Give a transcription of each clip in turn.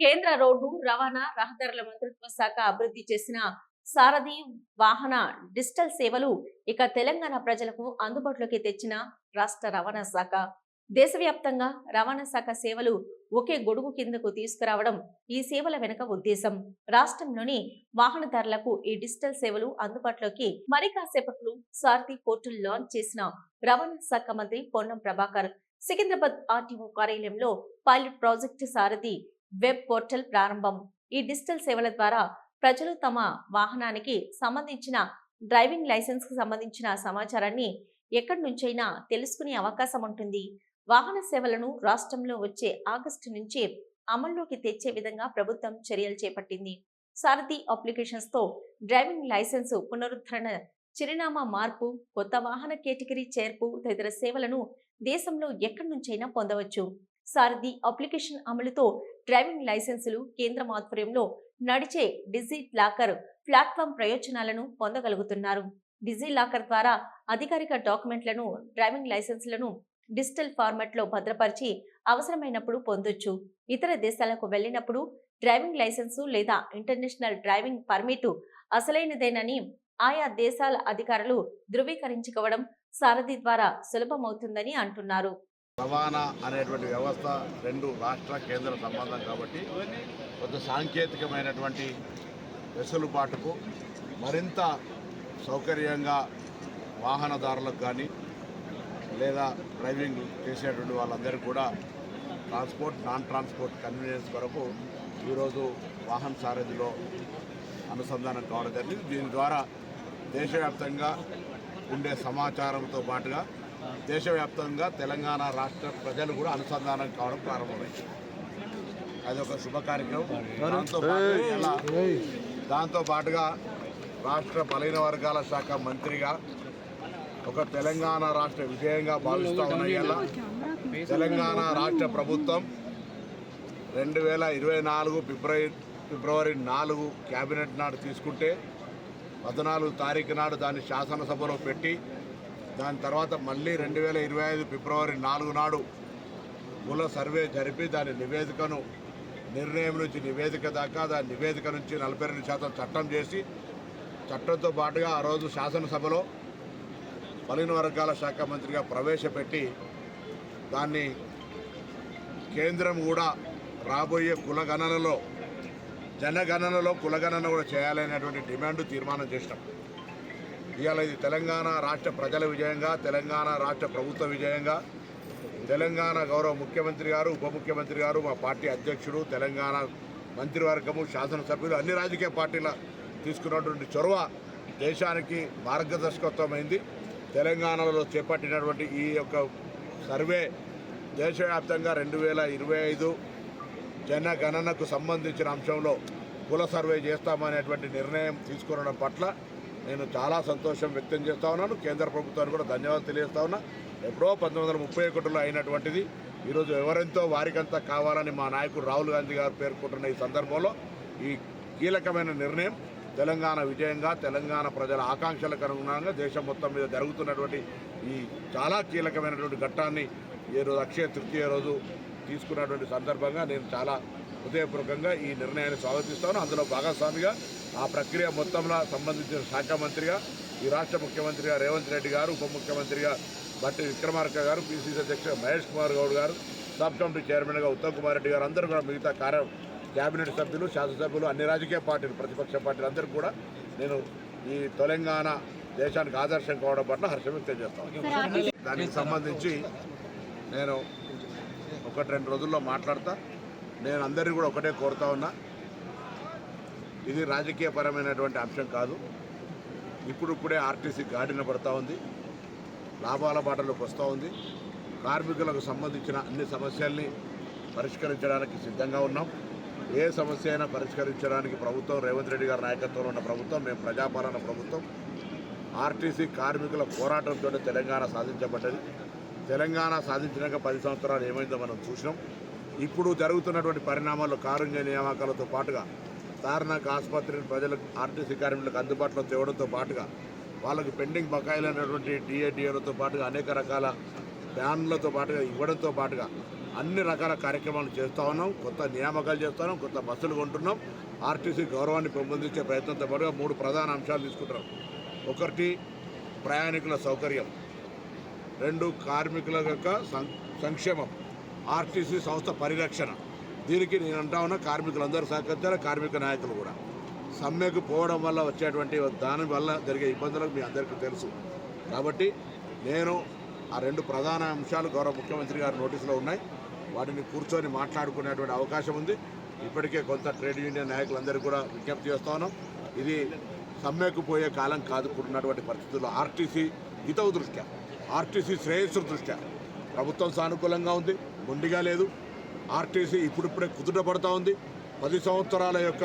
కేంద్ర రోడ్డు రవాణా రహదారుల మంత్రిత్వ శాఖ అభివృద్ధి చేసిన సారథి వాహన డిజిటల్ సేవలు ఇక తెలంగాణ ప్రజలకు అందుబాటులోకి తెచ్చిన రాష్ట్ర రవాణా శాఖ. దేశవ్యాప్తంగా రవాణా శాఖ సేవలు ఒకే గొడుగు కిందకు తీసుకురావడం ఈ సేవల వెనుక ఉద్దేశం. రాష్ట్రంలోని వాహనదారులకు ఈ డిజిటల్ సేవలు అందుబాటులోకి మరి కాసేపట్లో సారథి పోర్టల్ లాంచ్ చేసిన రవాణా శాఖ మంత్రి పొన్నం ప్రభాకర్ సికింద్రాబాద్ ఆర్టీఓ కార్యాలయంలో pilot project Sarathi web portal ప్రారంభం. ఈ డిజిటల్ సేవల ద్వారా ప్రజలు తమ వాహనానికి సంబంధించిన డ్రైవింగ్ లైసెన్స్కు సంబంధించిన సమాచారాన్ని ఎక్కడి నుంచైనా తెలుసుకునే అవకాశం ఉంటుంది. వాహన సేవలను రాష్ట్రంలో వచ్చే ఆగస్టు నుంచి అమల్లోకి తెచ్చే విధంగా ప్రభుత్వం చర్యలు చేపట్టింది. సారథి అప్లికేషన్స్తో డ్రైవింగ్ లైసెన్సు పునరుద్ధరణ చిరునామా మార్పు కొత్త వాహన కేటగిరీ చేర్పు తదితర సేవలను దేశంలో ఎక్కడి నుంచైనా పొందవచ్చు. సారథి అప్లికేషన్ అమలుతో డ్రైవింగ్ లైసెన్సులు కేంద్రం ఆధ్వర్యంలో నడిచే డిజి లాకర్ ప్లాట్ఫామ్ ప్రయోజనాలను పొందగలుగుతున్నారు. డిజి లాకర్ ద్వారా అధికారిక డాక్యుమెంట్లను డ్రైవింగ్ లైసెన్సులను డిజిటల్ ఫార్మాట్లో భద్రపరిచి అవసరమైనప్పుడు పొందొచ్చు. ఇతర దేశాలకు వెళ్ళినప్పుడు డ్రైవింగ్ లైసెన్సు లేదా ఇంటర్నేషనల్ డ్రైవింగ్ పర్మిట్ అసలైనదేనని ఆయా దేశాల అధికారులు ధృవీకరించుకోవడం సారథి ద్వారా సులభమవుతుందని అంటున్నారు. రవాణా అనేటువంటి వ్యవస్థ రెండు రాష్ట్ర కేంద్ర సంబంధం కాబట్టి కొంత సాంకేతికమైనటువంటి వెసులుబాటుకు మరింత సౌకర్యంగా వాహనదారులకు కానీ లేదా డ్రైవింగ్ చేసేటువంటి వాళ్ళందరికీ కూడా ట్రాన్స్పోర్ట్ నాన్ ట్రాన్స్పోర్ట్ కన్వీనియన్స్ కొరకు ఈరోజు వాహన సారథిలో అనుసంధానం కావడం జరిగింది. దీని ద్వారా దేశవ్యాప్తంగా ఉండే సమాచారంతో పాటుగా దేశవ్యాప్తంగా తెలంగాణ రాష్ట్ర ప్రజలు కూడా అనుసంధానం కావడం ప్రారంభమైంది. అది ఒక శుభ కార్యక్రమం. దాంతో దాంతో పాటుగా రాష్ట్ర బలైన వర్గాల శాఖ మంత్రిగా ఒక తెలంగాణ రాష్ట్ర విజయంగా భావిస్తా ఉన్న తెలంగాణ రాష్ట్ర ప్రభుత్వం రెండు వేల ఇరవై నాలుగు ఫిబ్రవరి ఫిబ్రవరి నాలుగు క్యాబినెట్ నాడు తీసుకుంటే పద్నాలుగు తారీఖు నాడు దాన్ని శాసనసభలో పెట్టి దాని తర్వాత మళ్ళీ రెండు వేల ఇరవై ఐదు ఫిబ్రవరి నాలుగు నాడు కుల సర్వే జరిపి దాని నివేదికను నిర్ణయం నుంచి నివేదిక దాకా దాని నివేదిక నుంచి నలభై రెండు శాతం చట్టం చేసి చట్టంతో పాటుగా ఆ రోజు శాసనసభలో బలిన వర్గాల శాఖ మంత్రిగా ప్రవేశపెట్టి దాన్ని కేంద్రం కూడా రాబోయే కులగణనలో జనగణనలో కులగణన కూడా చేయాలనేటువంటి డిమాండ్ తీర్మానం చేసినాం. ఇవాళ ఇది తెలంగాణ రాష్ట్ర ప్రజల విజయంగా తెలంగాణ రాష్ట్ర ప్రభుత్వ విజయంగా. తెలంగాణ గౌరవ ముఖ్యమంత్రి గారు ఉప ముఖ్యమంత్రి గారు మా పార్టీ అధ్యక్షుడు తెలంగాణ మంత్రివర్గము శాసనసభ్యులు అన్ని రాజకీయ పార్టీల తీసుకున్నటువంటి చొరవ దేశానికి మార్గదర్శకత్వమైంది. తెలంగాణలో చేపట్టినటువంటి ఈ యొక్క సర్వే దేశవ్యాప్తంగా రెండు వేల ఇరవై ఐదు జనగణనకు సంబంధించిన అంశంలో కుల సర్వే చేస్తామనేటువంటి నిర్ణయం తీసుకునడం పట్ల నేను చాలా సంతోషం వ్యక్తం చేస్తా ఉన్నాను. కేంద్ర ప్రభుత్వానికి కూడా ధన్యవాదాలు తెలియజేస్తా ఉన్నా. ఎప్పుడో పంతొమ్మిది వందల ముప్పై ఒకటిలో అయినటువంటిది ఈరోజు ఎవరెంతో వారికంతా కావాలని మా నాయకుడు రాహుల్ గాంధీ గారు పేర్కొంటున్న ఈ సందర్భంలో ఈ కీలకమైన నిర్ణయం తెలంగాణ విజయంగా తెలంగాణ ప్రజల ఆకాంక్షలకు అనుగుణంగా దేశం మొత్తం మీద జరుగుతున్నటువంటి ఈ చాలా కీలకమైనటువంటి ఘట్టాన్ని ఈ రోజు అక్షయ తృతీయ రోజు తీసుకున్నటువంటి సందర్భంగా నేను చాలా హృదయపూర్వకంగా ఈ నిర్ణయాన్ని స్వాగతిస్తాను. అందులో భాగస్వామిగా ఆ ప్రక్రియ మొత్తంలో సంబంధించిన శాఖ మంత్రిగా ఈ రాష్ట్ర ముఖ్యమంత్రిగా రేవంత్ రెడ్డి గారు ఉప ముఖ్యమంత్రిగా బట్టి విక్రమార్క గారు పిసిసి అధ్యక్షుడు మహేష్ కుమార్ గౌడ్ గారు సబ్ కమిటీ చైర్మన్గా ఉత్తమ్ కుమార్ రెడ్డి గారు అందరూ కూడా మిగతా కార్య కేబినెట్ సభ్యులు శాసనసభ్యులు అన్ని రాజకీయ పార్టీలు ప్రతిపక్ష పార్టీలు అందరూ కూడా నేను ఈ తెలంగాణ దేశానికి ఆదర్శం కావడం పట్ల హర్షం వ్యక్తం చేస్తాను. దానికి సంబంధించి నేను ఒకటి రెండు రోజుల్లో మాట్లాడతా. నేను అందరినీ కూడా ఒకటే కోరుతా ఉన్నా. ఇది రాజకీయపరమైనటువంటి అంశం కాదు. ఇప్పుడిప్పుడే ఆర్టీసీ గాడిన పడతా ఉంది. లాభాల బాటలోకి వస్తూ ఉంది. కార్మికులకు సంబంధించిన అన్ని సమస్యల్ని పరిష్కరించడానికి సిద్ధంగా ఉన్నాం. ఏ సమస్య అయినా పరిష్కరించడానికి ప్రభుత్వం రేవంత్ రెడ్డి గారి నాయకత్వంలో ఉన్న ప్రభుత్వం మేము ప్రజాపాలన ప్రభుత్వం. ఆర్టీసీ కార్మికుల పోరాటంతో తెలంగాణ సాధించబడ్డది. తెలంగాణ సాధించినాక పది సంవత్సరాలు ఏమైందో మనం చూసినాం. ఇప్పుడు జరుగుతున్నటువంటి పరిణామాలు కారుణ్య నియామకాలతో పాటుగా తార్నాక్ ఆసుపత్రిని ప్రజలకు ఆర్టీసీ కార్మికులకు అందుబాటులో తేవడంతో పాటుగా వాళ్ళకి పెండింగ్ బకాయిలు అనేటువంటి డిఏడిఏలతో పాటుగా అనేక రకాల ప్యాన్లతో పాటుగా ఇవ్వడంతో పాటుగా అన్ని రకాల కార్యక్రమాలు చేస్తూ ఉన్నాం. కొత్త నియామకాలు చేస్తున్నాం కొత్త బస్సులు కొంటున్నాం. ఆర్టీసీ గౌరవాన్ని పెంపొందించే ప్రయత్నంతో పాటుగా మూడు ప్రధాన అంశాలు తీసుకుంటున్నాం. ఒకటి ప్రయాణికుల సౌకర్యం. రెండు కార్మికుల యొక్క సం- సంక్షేమం. ఆర్టీసీ సంస్థ పరిరక్షణ. దీనికి నేను అంటా ఉన్నా కార్మికులందరూ సహకరించాలి కార్మిక నాయకులు కూడా. సమ్మెకు పోవడం వల్ల వచ్చేటువంటి దాని వల్ల జరిగే ఇబ్బందులకు మీ అందరికీ తెలుసు. కాబట్టి నేను ఆ రెండు ప్రధాన అంశాలు గౌరవ ముఖ్యమంత్రి గారి నోటీసులో ఉన్నాయి. వాటిని కూర్చొని మాట్లాడుకునేటువంటి అవకాశం ఉంది. ఇప్పటికే కొంత ట్రేడ్ యూనియన్ నాయకులందరికీ కూడా విజ్ఞప్తి చేస్తా ఉన్నాం. ఇది సమ్మెకు పోయే కాలం కాదు ఇప్పుడున్నటువంటి పరిస్థితుల్లో ఆర్టీసీ హితవు దృష్ట్యా ఆర్టీసీ శ్రేయస్సు దృష్ట్యా. ప్రభుత్వం సానుకూలంగా ఉంది మొండిగా లేదు. ఆర్టీసీ ఇప్పుడిప్పుడే కుదుట పడుతూ ఉంది. పది సంవత్సరాల యొక్క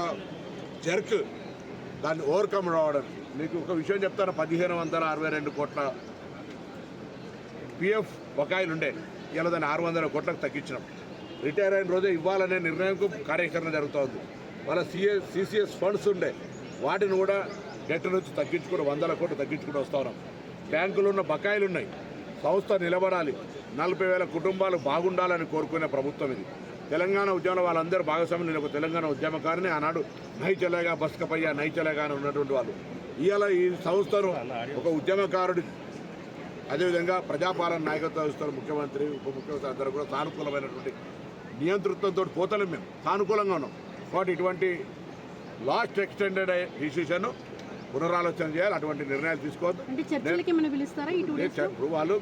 జర్క్ దాన్ని ఓవర్కమ్ రావడం. మీకు ఒక విషయం చెప్తాను. పదిహేను వందల అరవై రెండు కోట్ల పిఎఫ్ బకాయిలు ఉండే ఇలా దాన్ని ఆరు వందల కోట్లకు తగ్గించినాం. రిటైర్ అయిన రోజే ఇవ్వాలనే నిర్ణయంకు కార్యాచరణ జరుగుతోంది వాళ్ళ సిఏ సిసిఎస్ ఫండ్స్ ఉండే. వాటిని కూడా డెట్ నుంచి తగ్గించుకుని వందల కోట్లు తగ్గించుకుని వస్తా ఉన్నాం. బ్యాంకులు ఉన్న బకాయిలు ఉన్నాయి సంస్థ నిలబడాలి. నలభై వేల కుటుంబాలు బాగుండాలని కోరుకునే ప్రభుత్వం ఇది. తెలంగాణ ఉద్యమంలో వాళ్ళందరూ భాగస్వామి నేను ఒక తెలంగాణ ఉద్యమకారిని. ఆనాడు నైచలేగా బస్కపయ్య నైచలేగా అని ఉన్నటువంటి వాళ్ళు. ఇవాళ ఈ సంస్థను ఒక ఉద్యమకారుడి అదేవిధంగా ప్రజాపాలన నాయకత్వ వహిస్తున్న ముఖ్యమంత్రి ఉప ముఖ్యమంత్రి అందరూ కూడా సానుకూలమైనటువంటి నియంతృత్వంతో పోతలేం మేము. సానుకూలంగా ఉన్నాం. కాబట్టి ఇటువంటి లాస్ట్ ఎక్స్టెండెడ్ డిసిషన్ పునరాలోచన చేయాలి అటువంటి నిర్ణయాలు తీసుకోవద్దు. వాళ్ళు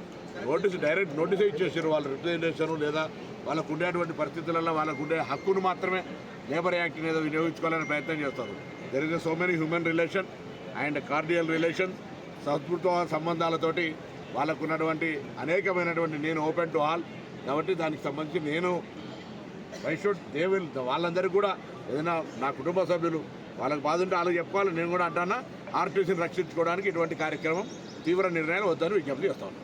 నోటీస్ డైరెక్ట్ నోటీస్ ఇచ్చేసారు వాళ్ళ రిప్రజెంటేషన్ లేదా వాళ్ళకు ఉండేటువంటి పరిస్థితులలో వాళ్ళకు ఉండే హక్కును మాత్రమే లేబర్ యాక్ట్ ఏదో వినియోగించుకోవాలని ప్రయత్నం చేస్తారు. There is so many human relation and cordial relation సంస్కృత సంబంధాలతోటి వాళ్ళకు ఉన్నటువంటి అనేకమైనటువంటి నేను ఓపెన్ టు ఆల్ కాబట్టి దానికి సంబంధించి నేను ఐ షుడ్ దే విల్ వాళ్ళందరికీ కూడా ఏదైనా నా కుటుంబ సభ్యులు వాళ్ళకి బాధ ఉంటే వాళ్ళకి చెప్పుకోవాలి. నేను కూడా అంటానా ఆర్టీసీని రక్షించుకోవడానికి ఇటువంటి కార్యక్రమం తీవ్ర నిర్ణయాలు వద్దని విజ్ఞప్తి చేస్తాను